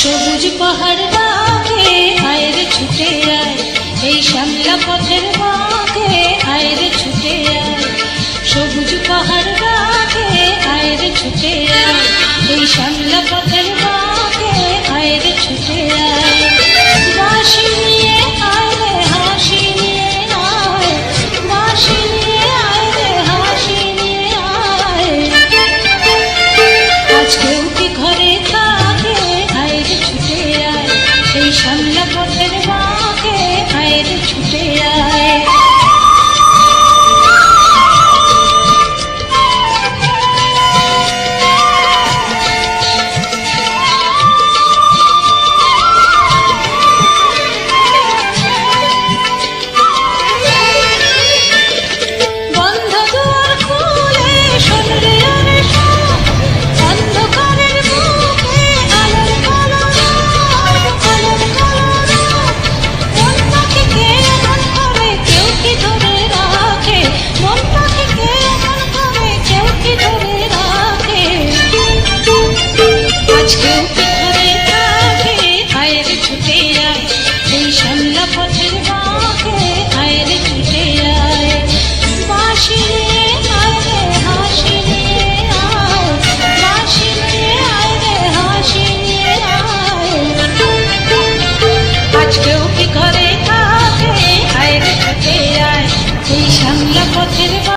সবুজ পাহাড় ডাকে আয়রে ছুটে আয়। এই শ্যামলা পথের বাঁকে, আয়রে ছুটে আয়। সবুজ পাহাড় ডাকে আয়রে ছুটে আয়। এই শ্যামলা পথের